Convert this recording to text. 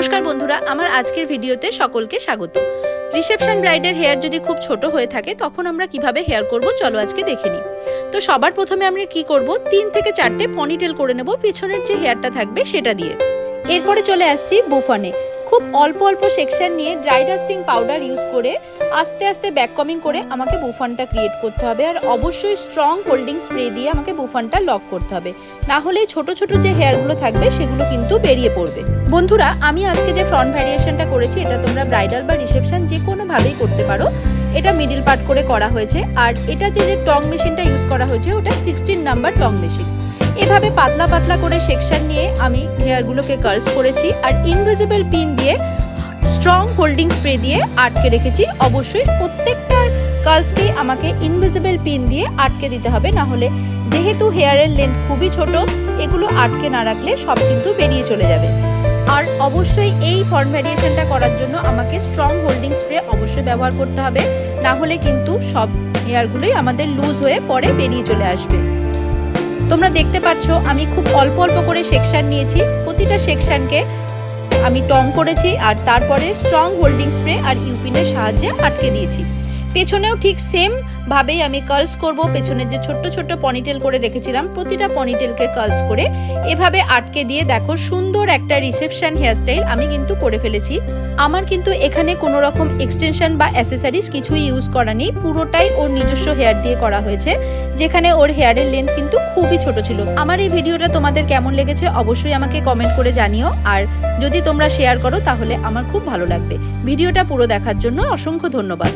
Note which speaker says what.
Speaker 1: নমস্কার বন্ধুরা, আমার আজকের ভিডিওতে সকলকে স্বাগত। রিসেপশন ব্রাইডের হেয়ার যদি খুব ছোট হয়ে থাকে, তখন আমরা কীভাবে হেয়ার করব চলো আজকে দেখে নিই। তো সবার প্রথমে আমরা কি করব? তিন থেকে চারটে পনিটেল করে নেব, পিছনের যে হেয়ারটা থাকবে সেটা দিয়ে। এরপরে চলে আসছি বুফানে। খুব অল্প অল্প সেকশন নিয়ে ড্রাই ডাস্টিং পাউডার ইউজ করে আস্তে আস্তে ব্যাক কমিং করে আমাকে বুফানটা ক্রিয়েট করতে হবে আর অবশ্যই স্ট্রং হোল্ডিং স্প্রে দিয়ে আমাকে বুফানটা লক করতে হবে। না হলে ছোট ছোট যে হেয়ারগুলো থাকবে সেগুলো কিন্তু বেরিয়ে পড়বে। বন্ধুরা, আমি আজকে যে ফ্রন্ট ভ্যারিয়েশনটা করেছি, এটা তোমরা ব্রাইডাল বা রিসেপশন যে কোনোভাবেই করতে পারো। এটা মিডিল পার্ট করে করা হয়েছে। আর এটা যে যে টং মেশিনটা ইউজ করা হয়েছে, ওটা সিক্সটিন নাম্বার টং মেশিন এভাবে পাতলা পাতলা করে সেকশন নিয়ে আমি হেয়ারগুলোকে কার্লস করেছি। আর ইনভিজিবল পিন দিয়ে স্ট্রং হোল্ডিং স্প্রে দিয়ে আটকে রেখেছি। অবশ্যই প্রত্যেকটা কার্লসকেই আমাকে ইনভিজিবল পিন দিয়ে আটকে দিতে হবে। না হলে যেহেতু হেয়ারের লেন্থ খুবই ছোট, এগুলো আটকে না রাখলে সব কিন্তু বেরিয়ে চলে যাবে। অবশ্যই এই ফর্ম ভ্যারিয়েশনটা করার জন্য আমাকে স্ট্রং হোল্ডিং স্প্রে অবশ্যই ব্যবহার করতে হবে। না হলে কিন্তু সব হেয়ারগুলোই আমাদের লুজ হয়ে পরে বেরিয়ে চলে আসবে। তোমরা দেখতে পাচ্ছ, আমি খুব অল্প অল্প করে সেকশন নিয়েছি। প্রতিটা সেকশনকে আমি টং করেছি আর তারপরে স্ট্রং হোল্ডিং স্প্রে আর ইউপিনের সাহায্যে আটকে দিয়েছি। পেছনেও ঠিক সেম ভাবেই আমি কার্লস করব। পেছনের যে ছোট্ট ছোট্ট পনিটেল করে রেখেছিলাম, প্রতিটা পনিটেলকে কার্লস করে এভাবে আটকে দিয়ে দেখো, সুন্দর একটা রিসেপশন হেয়ারস্টাইল আমি কিন্তু করে ফেলেছি। আমার কিন্তু এখানে কোনো রকম এক্সটেনশন বা অ্যাসেসারিজ কিছুই ইউজ করা নেই। পুরোটাই ওর নিজস্ব হেয়ার দিয়ে করা হয়েছে, যেখানে ওর হেয়ারের লেন্থ কিন্তু খুবই ছোট ছিল। আমার এই ভিডিওটা তোমাদের কেমন লেগেছে অবশ্যই আমাকে কমেন্ট করে জানিও। আর যদি তোমরা শেয়ার করো তাহলে আমার খুব ভালো লাগবে। ভিডিওটা পুরো দেখার জন্য অসংখ্য ধন্যবাদ।